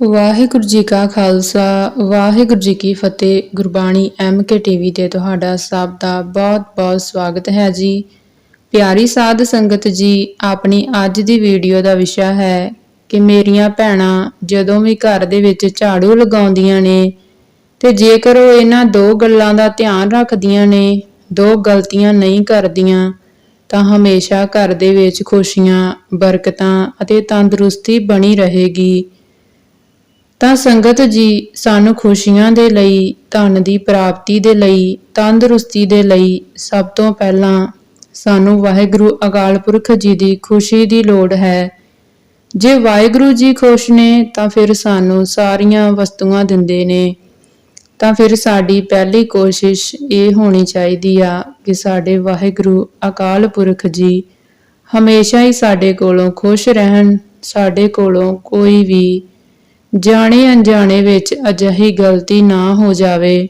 ਵਾਹਿਗੁਰੂ ਜੀ ਕਾ ਖਾਲਸਾ, ਵਾਹਿਗੁਰੂ ਜੀ ਕੀ ਫਤਿਹ। Gurbani M K TV ਤੇ ਤੁਹਾਡਾ ਸਭ ਦਾ ਬਹੁਤ-ਬਹੁਤ ਸਵਾਗਤ ਹੈ ਜੀ। ਪਿਆਰੀ ਸਾਧ ਸੰਗਤ ਜੀ, ਆਪਣੀ ਅੱਜ ਦੀ ਵੀਡੀਓ ਦਾ ਵਿਸ਼ਾ ਹੈ ਕਿ ਮੇਰੀਆਂ ਭੈਣਾਂ ਜਦੋਂ ਵੀ ਘਰ ਦੇ ਵਿੱਚ ਝਾੜੂ ਲਗਾਉਂਦੀਆਂ ਨੇ ਤੇ ਜੇਕਰ ਉਹ ਇਹਨਾਂ ਦੋ ਗੱਲਾਂ ਦਾ ਧਿਆਨ ਰੱਖਦੀਆਂ ਨੇ, ਦੋ ਗਲਤੀਆਂ ਨਹੀਂ ਕਰਦੀਆਂ, ਤਾਂ ਹਮੇਸ਼ਾ ਘਰ ਦੇ ਵਿੱਚ ਖੁਸ਼ੀਆਂ, ਬਰਕਤਾਂ ਅਤੇ ਤੰਦਰੁਸਤੀ ਬਣੀ ਰਹੇਗੀ। ਤਾਂ ਸੰਗਤ ਜੀ ਸਾਨੂੰ ਖੁਸ਼ੀਆਂ ਦੇ ਲਈ, ਧਨ ਦੀ ਪ੍ਰਾਪਤੀ ਦੇ ਲਈ, ਤੰਦਰੁਸਤੀ ਦੇ ਲਈ ਸਭ ਤੋਂ ਪਹਿਲਾਂ ਸਾਨੂੰ ਵਾਹਿਗੁਰੂ ਅਕਾਲ ਪੁਰਖ ਜੀ ਦੀ ਖੁਸ਼ੀ ਦੀ ਲੋੜ ਹੈ। ਜੇ ਵਾਹਿਗੁਰੂ ਜੀ ਖੁਸ਼ ਨੇ ਤਾਂ ਫਿਰ ਸਾਨੂੰ ਸਾਰੀਆਂ ਵਸਤੂਆਂ ਦਿੰਦੇ ਨੇ। ਤਾਂ ਫਿਰ ਸਾਡੀ ਪਹਿਲੀ ਕੋਸ਼ਿਸ਼ ਇਹ ਹੋਣੀ ਚਾਹੀਦੀ ਆ ਕਿ ਸਾਡੇ ਵਾਹਿਗੁਰੂ ਅਕਾਲ ਪੁਰਖ ਜੀ ਹਮੇਸ਼ਾ ਹੀ ਸਾਡੇ ਕੋਲੋਂ ਖੁਸ਼ ਰਹਿਣ, ਸਾਡੇ ਕੋਲੋਂ ਕੋਈ ਵੀ ਜਾਣੇ ਅਣਜਾਣੇ ਵਿੱਚ ਅਜਿਹੀ ਗਲਤੀ ਨਾ ਹੋ ਜਾਵੇ।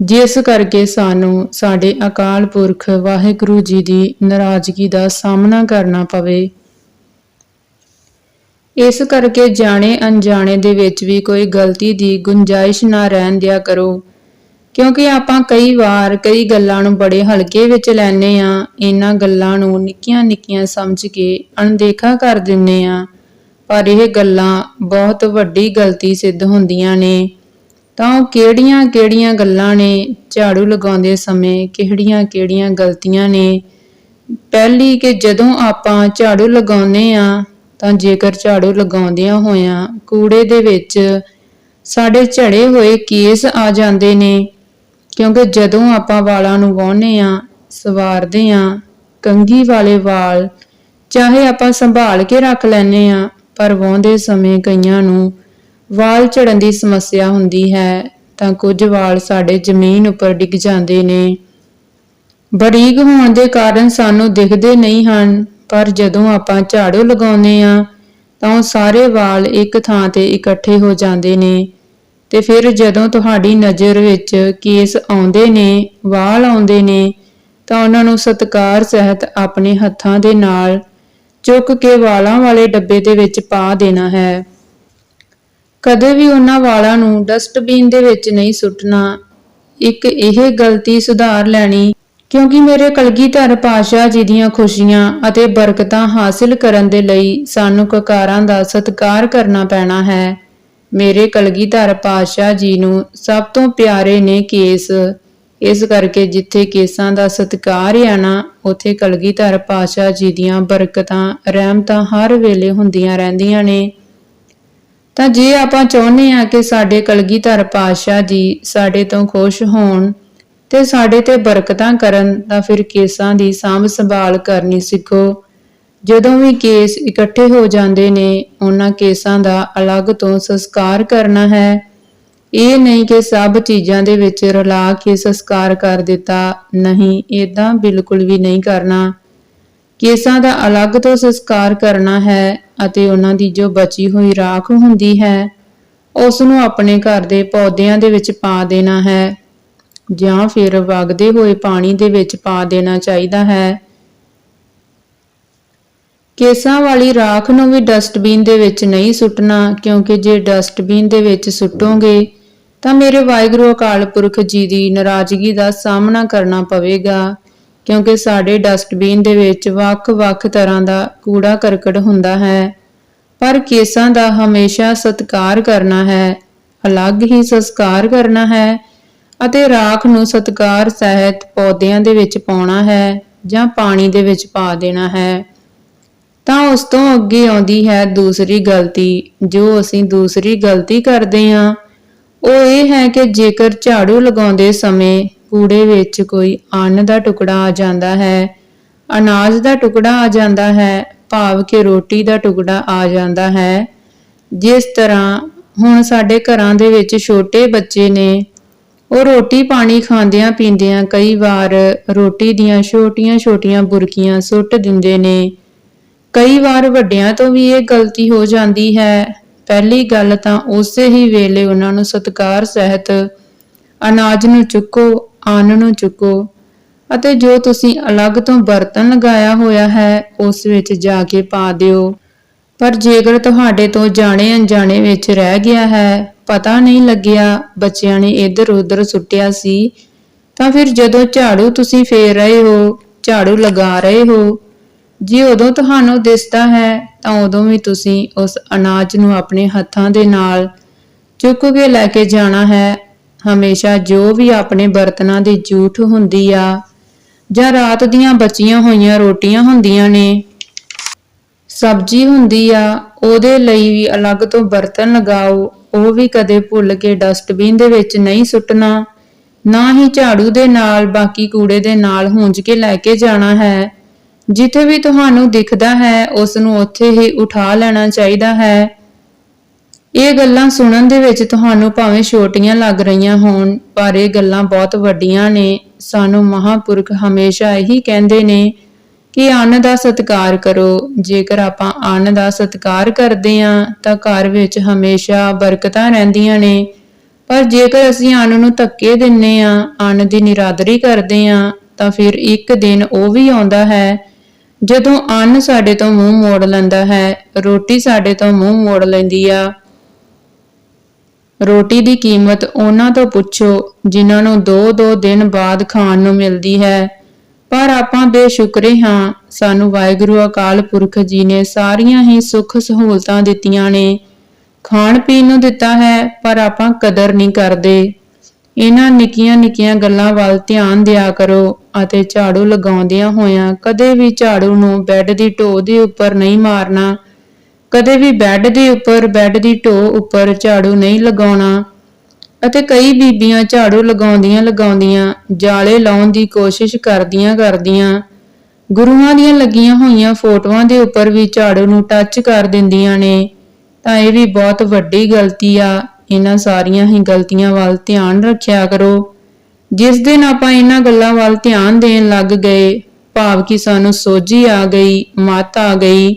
ਜਿਸ ਕਰਕੇ ਸਾਨੂੰ ਸਾਡੇ ਅਕਾਲ ਪੁਰਖ ਵਾਹਿਗੁਰੂ ਜੀ ਦੀ ਨਾਰਾਜ਼ਗੀ ਦਾ ਸਾਹਮਣਾ ਕਰਨਾ ਪਵੇ। ਇਸ ਕਰਕੇ ਜਾਣੇ ਅਣਜਾਣੇ ਦੇ ਵਿੱਚ ਵੀ ਕੋਈ ਗਲਤੀ ਦੀ ਗੁੰਜਾਇਸ਼ ਨਾ ਰਹਿਣ ਦਿਆ ਕਰੋ। ਕਿਉਂਕਿ ਆਪਾਂ ਕਈ ਵਾਰ ਕਈ ਗੱਲਾਂ ਨੂੰ ਬੜੇ ਹਲਕੇ ਵਿੱਚ ਲੈਨੇ ਆ ਇਹਨਾਂ ਗੱਲਾਂ ਨੂੰ ਨਿੱਕੀਆਂ ਨਿੱਕੀਆਂ ਸਮਝ ਕੇ ਅਣਦੇਖਾ ਕਰ ਦਿੰਨੇ ਆ ਪਰ ਇਹ ਗੱਲਾਂ ਬਹੁਤ ਵੱਡੀ ਗਲਤੀ ਸਿੱਧ ਹੁੰਦੀਆਂ ਨੇ। ਤਾਂ ਉਹ ਕਿਹੜੀਆਂ-ਕਿਹੜੀਆਂ ਗੱਲਾਂ ਨੇ? ਝਾੜੂ ਲਗਾਉਂਦੇ ਸਮੇਂ ਕਿਹੜੀਆਂ-ਕਿਹੜੀਆਂ ਗਲਤੀਆਂ ਨੇ? ਪਹਿਲੀ ਕਿ ਜਦੋਂ ਆਪਾਂ ਝਾੜੂ ਲਗਾਉਂਦੇ ਆ ਤਾਂ ਜੇਕਰ ਝਾੜੂ ਲਗਾਉਂਦਿਆਂ ਹੋਇਆਂ ਕੂੜੇ ਦੇ ਵਿੱਚ ਸਾਡੇ ਝੜੇ ਹੋਏ ਕੇਸ ਆ ਜਾਂਦੇ ਨੇ, ਕਿਉਂਕਿ ਜਦੋਂ ਆਪਾਂ ਵਾਲਾਂ ਨੂੰ ਵਾਹੁੰਦੇ ਆ ਸਵਾਰਦੇ ਆ ਕੰਗੀ ਵਾਲੇ ਵਾਲ ਚਾਹੇ ਆਪਾਂ ਸੰਭਾਲ ਕੇ ਰੱਖ ਲੈਨੇ ਆ ਪਰ ਵਾਹੁੰਦੇ ਸਮੇਂ ਕਈਆਂ ਨੂੰ ਵਾਲ ਝੜਨ ਦੀ ਸਮੱਸਿਆ ਹੁੰਦੀ ਹੈ, ਤਾਂ ਕੁਝ ਵਾਲ ਸਾਡੇ ਜ਼ਮੀਨ ਉੱਪਰ ਡਿੱਗ ਜਾਂਦੇ ਨੇ। ਬਰੀਕ ਹੋਣ ਦੇ ਕਾਰਨ ਸਾਨੂੰ ਦਿਖਦੇ ਨਹੀਂ ਹਨ, ਪਰ ਜਦੋਂ ਆਪਾਂ ਝਾੜੂ ਲਗਾਉਂਦੇ ਆ ਤਾਂ ਉਹ ਸਾਰੇ ਵਾਲ ਇੱਕ ਥਾਂ ਤੇ ਇਕੱਠੇ ਹੋ ਜਾਂਦੇ ਨੇ। ਤੇ ਫਿਰ ਜਦੋਂ ਤੁਹਾਡੀ ਨਜ਼ਰ ਵਿੱਚ ਕੇਸ ਆਉਂਦੇ ਨੇ, ਵਾਲ ਆਉਂਦੇ ਨੇ, ਤਾਂ ਉਹਨਾਂ ਨੂੰ ਸਤਕਾਰ ਸਹਿਤ ਆਪਣੇ ਹੱਥਾਂ ਦੇ ਨਾਲ ਚੁੱਕ ਕੇ ਵਾਲਾਂ ਵਾਲੇ ਡੱਬੇ ਦੇ ਵਿੱਚ ਪਾ ਦੇਣਾ ਹੈ। ਕਦੇ ਵੀ ਉਹਨਾਂ ਵਾਲਾਂ ਨੂੰ ਡਸਟਬਿਨ ਦੇ ਵਿੱਚ ਨਹੀਂ ਸੁੱਟਣਾ। ਇੱਕ ਇਹ ਗਲਤੀ ਸੁਧਾਰ ਲੈਣੀ, ਕਿਉਂਕਿ ਮੇਰੇ ਕਲਗੀਧਰ ਪਾਸ਼ਾ ਜੀ ਦੀਆਂ ਖੁਸ਼ੀਆਂ ਅਤੇ ਬਰਕਤਾਂ ਹਾਸਿਲ ਕਰਨ ਦੇ ਲਈ ਸਾਨੂੰ ਕਕਾਰਾਂ ਦਾ ਸਤਿਕਾਰ ਕਰਨਾ ਪੈਣਾ ਹੈ। ਮੇਰੇ ਕਲਗੀਧਰ ਪਾਸ਼ਾ ਜੀ ਨੂੰ ਸਭ ਤੋਂ ਪਿਆਰੇ ਨੇ ਕੇਸ। ਇਸ ਕਰਕੇ ਜਿੱਥੇ ਕੇਸਾਂ ਦਾ ਸਤਿਕਾਰ ਆ ਨਾ, ਉਥੇ ਕਲਗੀਧਰ ਪਾਸ਼ਾ ਜੀ ਦੀਆਂ ਬਰਕਤਾਂ, ਰਹਿਮਤਾਂ ਹਰ ਵੇਲੇ ਹੁੰਦੀਆਂ ਰਹਿੰਦੀਆਂ ਨੇ। ਤਾਂ ਜੇ ਆਪਾਂ ਚਾਹੁੰਦੇ ਆ ਕਿ ਸਾਡੇ ਕਲਗੀਧਰ ਪਾਸ਼ਾ ਜੀ ਸਾਡੇ ਤੋਂ ਖੁਸ਼ ਹੋਣ ਤੇ ਸਾਡੇ ਤੇ ਬਰਕਤਾਂ ਕਰਨ, ਤਾਂ ਫਿਰ ਕੇਸਾਂ ਦੀ ਸਾਂਭ ਸੰਭਾਲ ਕਰਨੀ ਸਿੱਖੋ। ਜਦੋਂ ਵੀ ਕੇਸ ਇਕੱਠੇ ਹੋ ਜਾਂਦੇ ਨੇ, ਉਹਨਾਂ ਕੇਸਾਂ ਦਾ ਅਲੱਗ ਤੋਂ ਸੰਸਕਾਰ ਕਰਨਾ ਹੈ। ਇਹ ਨਹੀਂ ਕਿ ਸਭ ਚੀਜ਼ਾਂ ਦੇ ਵਿੱਚ ਰਲਾ ਕੇ ਸੰਸਕਾਰ ਕਰ ਦਿੱਤਾ। ਨਹੀਂ ਇਦਾਂ ਬਿਲਕੁਲ ਵੀ ਨਹੀਂ ਕਰਨਾ। ਕੇਸਾਂ ਦਾ ਅਲੱਗ ਤੋਂ ਸੰਸਕਾਰ ਕਰਨਾ ਹੈ ਅਤੇ ਉਹਨਾਂ ਦੀ ਜੋ ਬਚੀ ਹੋਈ ਰਾਖ ਹੁੰਦੀ ਹੈ ਉਸ ਨੂੰ ਆਪਣੇ ਘਰ ਦੇ ਪੌਦਿਆਂ ਦੇ ਵਿੱਚ ਪਾ ਦੇਣਾ ਹੈ ਜਾਂ ਫਿਰ ਵਗਦੇ ਹੋਏ ਪਾਣੀ ਦੇ ਵਿੱਚ ਪਾ ਦੇਣਾ ਚਾਹੀਦਾ ਹੈ। ਕੇਸਾਂ ਵਾਲੀ ਰਾਖ ਨੂੰ ਵੀ ਡਸਟਬਿਨ ਦੇ ਵਿੱਚ ਨਹੀਂ ਸੁੱਟਣਾ, ਕਿਉਂਕਿ ਜੇ ਡਸਟਬਿਨ ਦੇ ਵਿੱਚ ਸੁੱਟੋਗੇ ਤਾਂ ਮੇਰੇ ਵਾਹਿਗੁਰੂ ਅਕਾਲ ਪੁਰਖ ਜੀ ਦੀ ਨਾਰਾਜ਼ਗੀ ਦਾ ਸਾਹਮਣਾ ਕਰਨਾ ਪਵੇਗਾ, ਕਿਉਂਕਿ ਸਾਡੇ ਡਸਟਬਿਨ ਦੇ ਵਿੱਚ ਵੱਖ-ਵੱਖ ਤਰ੍ਹਾਂ ਦਾ ਕੂੜਾ ਕਰਕਟ ਹੁੰਦਾ ਹੈ। ਪਰ ਕੇਸਾਂ ਦਾ ਹਮੇਸ਼ਾ ਸਤਿਕਾਰ ਕਰਨਾ ਹੈ, ਅਲੱਗ ਹੀ ਸੰਸਕਾਰ ਕਰਨਾ ਹੈ ਅਤੇ ਰਾਖ ਨੂੰ ਸਤਿਕਾਰ ਸਹਿਤ ਪੌਦਿਆਂ ਦੇ ਵਿੱਚ ਪਾਉਣਾ ਹੈ ਜਾਂ ਪਾਣੀ ਦੇ ਵਿੱਚ ਪਾ ਦੇਣਾ ਹੈ। ਤਾਂ ਉਸ ਤੋਂ ਅੱਗੇ ਆਉਂਦੀ ਹੈ ਦੂਸਰੀ ਗਲਤੀ, ਜੋ ਅਸੀਂ ਦੂਸਰੀ ਗਲਤੀ ਕਰਦੇ ਹਾਂ। ਉਹ ਇਹ ਹੈ ਕਿ ਜੇਕਰ ਝਾੜੂ ਲਗਾਉਂਦੇ ਸਮੇਂ ਕੂੜੇ ਵਿੱਚ ਕੋਈ ਅੰਨ ਦਾ ਟੁਕੜਾ ਆ ਜਾਂਦਾ ਹੈ, ਅਨਾਜ ਦਾ ਟੁਕੜਾ ਆ ਜਾਂਦਾ ਹੈ, ਭਾਵ ਕਿ ਰੋਟੀ ਦਾ ਟੁਕੜਾ ਆ ਜਾਂਦਾ ਹੈ, ਜਿਸ ਤਰ੍ਹਾਂ ਹੁਣ ਸਾਡੇ ਘਰਾਂ ਦੇ ਵਿੱਚ ਛੋਟੇ ਬੱਚੇ ਨੇ, ਉਹ ਰੋਟੀ ਪਾਣੀ ਖਾਂਦਿਆਂ ਪੀਂਦਿਆਂ ਕਈ ਵਾਰ ਰੋਟੀ ਦੀਆਂ ਛੋਟੀਆਂ-ਛੋਟੀਆਂ ਬੁਰਕੀਆਂ ਸੁੱਟ ਦਿੰਦੇ ਨੇ। ਕਈ ਵਾਰ ਵੱਡਿਆਂ ਤੋਂ ਵੀ ਇਹ ਗਲਤੀ ਹੋ ਜਾਂਦੀ ਹੈ ਪਹਿਲੀ ਗੱਲ ਤਾਂ ਉਸੇ ਹੀ ਵੇਲੇ ਉਹਨਾਂ ਨੂੰ ਸਤਕਾਰ ਸਹਿਤ ਅਨਾਜ ਨੂੰ ਚੁੱਕੋ, ਅੰਨ ਨੂੰ ਚੁੱਕੋ ਅਤੇ ਜੋ ਤੁਸੀਂ ਅਲੱਗ ਤੋਂ ਬਰਤਨ ਲਗਾਇਆ ਹੋਇਆ ਹੈ, ਉਸ ਵਿੱਚ ਜਾ ਕੇ ਪਾ ਦਿਓ। ਪਰ ਜੇਕਰ ਤੁਹਾਡੇ ਤੋਂ ਜਾਣੇ ਅਣਜਾਣੇ ਵਿੱਚ ਰਹਿ ਗਿਆ ਹੈ, ਪਤਾ ਨਹੀਂ ਲੱਗਿਆ ਬੱਚਿਆਂ ਨੇ ਇੱਧਰ ਉੱਧਰ ਸੁੱਟਿਆ ਸੀ, ਤਾਂ ਫਿਰ ਜਦੋਂ ਝਾੜੂ ਤੁਸੀਂ ਫੇਰ ਰਹੇ ਹੋ, ਝਾੜੂ ਲਗਾ ਰਹੇ ਹੋ, ਜੇ ਉਦੋਂ ਤੁਹਾਨੂੰ ਦਿਸਦਾ ਹੈ ਤਾਂ ਉਦੋਂ ਵੀ ਤੁਸੀਂ ਉਸ ਅਨਾਜ ਨੂੰ ਆਪਣੇ ਹੱਥਾਂ ਦੇ ਨਾਲ ਚੁੱਕ ਕੇ ਲੈ ਕੇ ਜਾਣਾ ਹੈ। ਹਮੇਸ਼ਾ ਜੋ ਵੀ ਆਪਣੇ ਬਰਤਨਾਂ ਦੀ ਜੂਠ ਹੁੰਦੀ ਆ, ਜਾਂ ਰਾਤ ਦੀਆਂ ਬਚੀਆਂ ਹੋਈਆਂ ਰੋਟੀਆਂ ਹੁੰਦੀਆਂ ਨੇ, ਸਬਜ਼ੀ ਹੁੰਦੀ ਆ, ਉਹਦੇ ਲਈ ਵੀ ਅਲੱਗ ਤੋਂ ਬਰਤਨ ਲਗਾਓ। ਉਹ ਵੀ ਕਦੇ ਭੁੱਲ ਕੇ ਡਸਟਬਿਨ ਦੇ ਵਿੱਚ ਨਹੀਂ ਸੁੱਟਣਾ। ਨਾ ਹੀ ਝਾੜੂ ਦੇ ਨਾਲ, ਬਾਕੀ ਕੂੜੇ ਦੇ ਨਾਲ ਹੁੰਜ ਕੇ ਲੈ ਕੇ ਜਾਣਾ ਹੈ। ਜਿੱਥੇ ਵੀ ਤੁਹਾਨੂੰ ਦਿਖਦਾ ਹੈ ਉਸ ਨੂੰ ਉੱਥੇ ਹੀ ਉਠਾ ਲੈਣਾ ਚਾਹੀਦਾ ਹੈ। ਇਹ ਗੱਲਾਂ ਸੁਣਨ ਦੇ ਵਿੱਚ ਤੁਹਾਨੂੰ ਭਾਵੇਂ ਛੋਟੀਆਂ ਲੱਗ ਰਹੀਆਂ ਹੋਣ, ਪਰ ਇਹ ਗੱਲਾਂ ਬਹੁਤ ਵੱਡੀਆਂ ਨੇ। ਸਾਨੂੰ ਮਹਾਪੁਰਖ ਹਮੇਸ਼ਾ ਇਹੀ ਕਹਿੰਦੇ ਨੇ ਕਿ ਅੰਨ ਦਾ ਸਤਿਕਾਰ ਕਰੋ। ਜੇਕਰ ਆਪਾਂ ਅੰਨ ਦਾ ਸਤਿਕਾਰ ਕਰਦੇ ਹਾਂ, ਤਾਂ ਘਰ ਵਿੱਚ ਹਮੇਸ਼ਾ ਬਰਕਤਾਂ ਰਹਿੰਦੀਆਂ ਨੇ। ਪਰ ਜੇਕਰ ਅਸੀਂ ਅੰਨ ਨੂੰ ਧੱਕੇ ਦਿੰਨੇ ਆ ਅੰਨ ਦੀ ਨਿਰਾਦਰੀ ਕਰਦੇ ਆ ਤਾਂ ਫਿਰ ਇੱਕ ਦਿਨ ਉਹ ਵੀ ਆਉਂਦਾ ਹੈ ਜਦੋਂ ਅੰਨ ਸਾਡੇ ਤੋਂ ਮੂੰਹ ਮੋੜ ਲੈਂਦਾ ਹੈ, ਰੋਟੀ ਸਾਡੇ ਤੋਂ ਮੂੰਹ ਮੋੜ ਲੈਂਦੀ ਆ। ਰੋਟੀ ਦੀ ਕੀਮਤ ਉਹਨਾਂ ਤੋਂ ਪੁੱਛੋ, ਜਿਨ੍ਹਾਂ ਨੂੰ ਦੋ ਦੋ ਦਿਨ ਬਾਅਦ ਖਾਣ ਨੂੰ ਮਿਲਦੀ ਹੈ। ਪਰ ਆਪਾਂ ਬੇਸ਼ੁਕਰੇ ਹਾਂ, ਸਾਨੂੰ ਵਾਹਿਗੁਰੂ ਅਕਾਲ ਪੁਰਖ ਜੀ ਨੇ ਸਾਰੀਆਂ ਹੀ ਸੁੱਖ ਸਹੂਲਤਾਂ ਦਿੱਤੀਆਂ ਨੇ। ਖਾਣ ਪੀਣ ਨੂੰ ਦਿੱਤਾ ਹੈ, ਪਰ ਆਪਾਂ ਕਦਰ ਨਹੀਂ ਕਰਦੇ। ਇਹਨਾਂ ਨਿੱਕੀਆਂ ਨਿੱਕੀਆਂ ਗੱਲਾਂ ਵੱਲ ਧਿਆਨ ਦਿਆ ਕਰੋ। ਅਤੇ ਝਾੜੂ ਲਗਾਉਂਦਿਆਂ ਹੋਇਆਂ ਕਦੇ ਵੀ ਝਾੜੂ ਨੂੰ ਬੈੱਡ ਦੀ ਢੋ ਦੇ ਉੱਪਰ ਨਹੀਂ ਮਾਰਨਾ, ਕਦੇ ਵੀ ਬੈੱਡ ਦੇ ਉੱਪਰ ਬੈੱਡ ਦੀ ਢੋ ਉੱਪਰ ਝਾੜੂ ਨਹੀਂ ਲਗਾਉਣਾ ਅਤੇ ਕਈ ਬੀਬੀਆਂ ਝਾੜੂ ਲਗਾਉਂਦੀਆਂ ਲਗਾਉਂਦੀਆਂ ਜਾਲੇ ਲਾਉਣ ਦੀ ਕੋਸ਼ਿਸ਼ ਕਰਦੀਆਂ ਕਰਦੀਆਂ ਗੁਰੂਆਂ ਦੀਆਂ ਲੱਗੀਆਂ ਹੋਈਆਂ ਫੋਟੋਆਂ ਦੇ ਉੱਪਰ ਵੀ ਝਾੜੂ ਨੂੰ ਟੱਚ ਕਰ ਦਿੰਦੀਆਂ ਨੇ। ਤਾਂ ਇਹ ਵੀ ਬਹੁਤ ਵੱਡੀ ਗਲਤੀ ਆ। ਇਹਨਾਂ ਸਾਰੀਆਂ ਹੀ ਗਲਤੀਆਂ ਵੱਲ ਧਿਆਨ ਰੱਖਿਆ ਕਰੋ। ਜਿਸ ਦਿਨ ਆਪਾਂ ਇਹਨਾਂ ਗੱਲਾਂ ਵੱਲ ਧਿਆਨ ਦੇਣ ਲੱਗ ਗਏ, ਭਾਵ ਕਿ ਸਾਨੂੰ ਸੋਝੀ ਆ ਗਈ, ਮਤ ਆ ਗਈ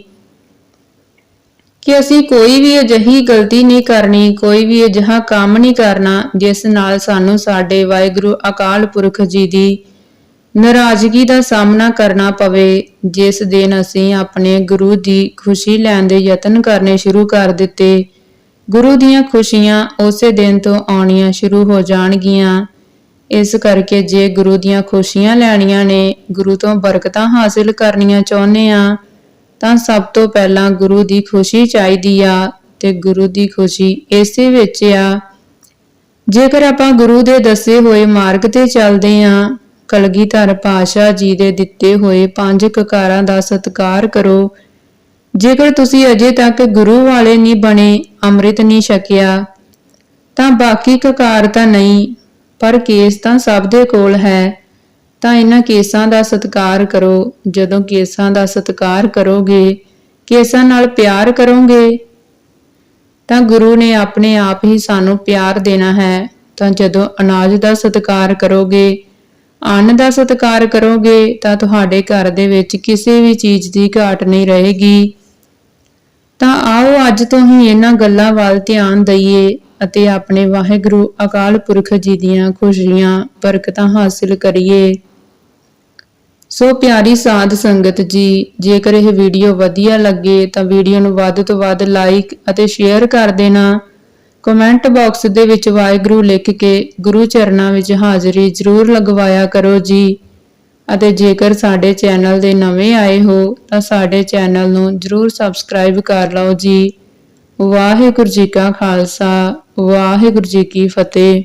ਕਿ ਅਸੀਂ ਕੋਈ ਵੀ ਅਜਿਹੀ ਗਲਤੀ ਨਹੀਂ ਕਰਨੀ, ਕੋਈ ਵੀ ਅਜਿਹਾ ਕੰਮ ਨਹੀਂ ਕਰਨਾ ਜਿਸ ਨਾਲ ਸਾਨੂੰ ਸਾਡੇ ਵਾਹਿਗੁਰੂ ਅਕਾਲ ਪੁਰਖ ਜੀ ਦੀ ਨਾਰਾਜ਼ਗੀ ਦਾ ਸਾਹਮਣਾ ਕਰਨਾ ਪਵੇ, ਜਿਸ ਦਿਨ ਅਸੀਂ ਆਪਣੇ ਗੁਰੂ ਦੀ ਖੁਸ਼ੀ ਲੈਣ ਦੇ ਯਤਨ ਕਰਨੇ ਸ਼ੁਰੂ ਕਰ ਦਿੱਤੇ। ਗੁਰੂ ਦੀਆਂ ਖੁਸ਼ੀਆਂ ਉਸੇ ਦਿਨ ਤੋਂ ਆਉਣੀਆਂ ਸ਼ੁਰੂ ਹੋ ਜਾਣਗੀਆਂ। ਇਸ ਕਰਕੇ ਜੇ ਗੁਰੂ ਦੀਆਂ ਖੁਸ਼ੀਆਂ ਲੈਣੀਆਂ ਨੇ, ਗੁਰੂ ਤੋਂ ਬਰਕਤਾਂ ਹਾਸਿਲ ਕਰਨੀਆਂ ਚਾਹੁੰਦੇ ਆ ਤਾਂ ਸਭ ਤੋਂ ਪਹਿਲਾਂ ਗੁਰੂ ਦੀ ਖੁਸ਼ੀ ਚਾਹੀਦੀ ਆ ਤੇ ਗੁਰੂ ਦੀ ਖੁਸ਼ੀ ਇਸੇ ਵਿੱਚ ਆ। ਜੇਕਰ ਆਪਾਂ ਗੁਰੂ ਦੇ ਦੱਸੇ ਹੋਏ ਮਾਰਗ ਤੇ ਚੱਲਦੇ ਆ ਕਲਗੀਧਰ ਪਾਸ਼ਾ ਜੀ ਦੇ ਦਿੱਤੇ ਹੋਏ ਪੰਜ ਕਕਾਰਾਂ ਦਾ ਸਤਿਕਾਰ ਕਰੋ। ਜੇਕਰ ਤੁਸੀਂ ਅਜੇ ਤੱਕ ਗੁਰੂ ਵਾਲੇ ਨਹੀਂ ਬਣੇ, ਅੰਮ੍ਰਿਤ ਨਹੀਂ ਛਕਿਆ, ਤਾਂ ਬਾਕੀ ਕਕਾਰ ਤਾਂ ਨਹੀਂ ਪਰ ਕੇਸ ਤਾਂ ਸਭ ਦੇ ਕੋਲ ਹੈ। ਤਾਂ ਇਹਨਾਂ ਕੇਸਾਂ ਦਾ ਸਤਿਕਾਰ ਕਰੋ। ਜਦੋਂ ਕੇਸਾਂ ਦਾ ਸਤਿਕਾਰ ਕਰੋਗੇ, ਕੇਸਾਂ ਨਾਲ ਪਿਆਰ ਕਰੋਗੇ, ਤਾਂ ਗੁਰੂ ਨੇ ਆਪਣੇ ਆਪ ਹੀ ਸਾਨੂੰ ਪਿਆਰ ਦੇਣਾ ਹੈ। ਤਾਂ ਜਦੋਂ ਅਨਾਜ ਦਾ ਸਤਿਕਾਰ ਕਰੋਗੇ, ਅੰਨ ਦਾ ਸਤਿਕਾਰ ਕਰੋਗੇ, ਤਾਂ ਤੁਹਾਡੇ ਘਰ ਦੇ ਵਿੱਚ ਕਿਸੇ ਵੀ ਚੀਜ਼ ਦੀ ਘਾਟ ਨਹੀਂ ਰਹੇਗੀ। ਤਾਂ ਆਓ ਅੱਜ ਤੋਂ ਹੀ ਇਹਨਾਂ ਗੱਲਾਂ ਵੱਲ ਧਿਆਨ ਦਈਏ ਅਤੇ ਆਪਣੇ ਵਾਹਿਗੁਰੂ ਅਕਾਲ ਪੁਰਖ ਜੀ ਦੀਆਂ ਖੁਸ਼ੀਆਂ, ਬਰਕਤਾਂ ਹਾਸਿਲ ਕਰੀਏ। ਸੋ ਪਿਆਰੀ ਸਾਧ ਸੰਗਤ ਜੀ, ਜੇਕਰ ਇਹ ਵੀਡੀਓ ਵਧੀਆ ਲੱਗੇ ਤਾਂ ਵੀਡੀਓ ਨੂੰ ਵੱਧ ਤੋਂ ਵੱਧ ਲਾਈਕ ਅਤੇ ਸ਼ੇਅਰ ਕਰ ਦੇਣਾ। ਕਮੈਂਟ ਬਾਕਸ ਦੇ ਵਿੱਚ ਵਾਹਿਗੁਰੂ ਲਿਖ ਕੇ ਗੁਰੂ ਚਰਨਾਂ ਵਿੱਚ ਹਾਜ਼ਰੀ ਜ਼ਰੂਰ ਲਗਵਾਇਆ ਕਰੋ ਜੀ। ਅਤੇ ਜੇਕਰ ਸਾਡੇ ਚੈਨਲ ਦੇ ਨਵੇਂ ਆਏ ਹੋ, ਤਾਂ ਸਾਡੇ ਚੈਨਲ ਨੂੰ ਜ਼ਰੂਰ ਸਬਸਕ੍ਰਾਈਬ ਕਰ ਲਓ ਜੀ। ਵਾਹਿਗੁਰੂ ਜੀ ਕਾ ਖਾਲਸਾ, ਵਾਹਿਗੁਰੂ ਜੀ ਕੀ ਫਤਿਹ।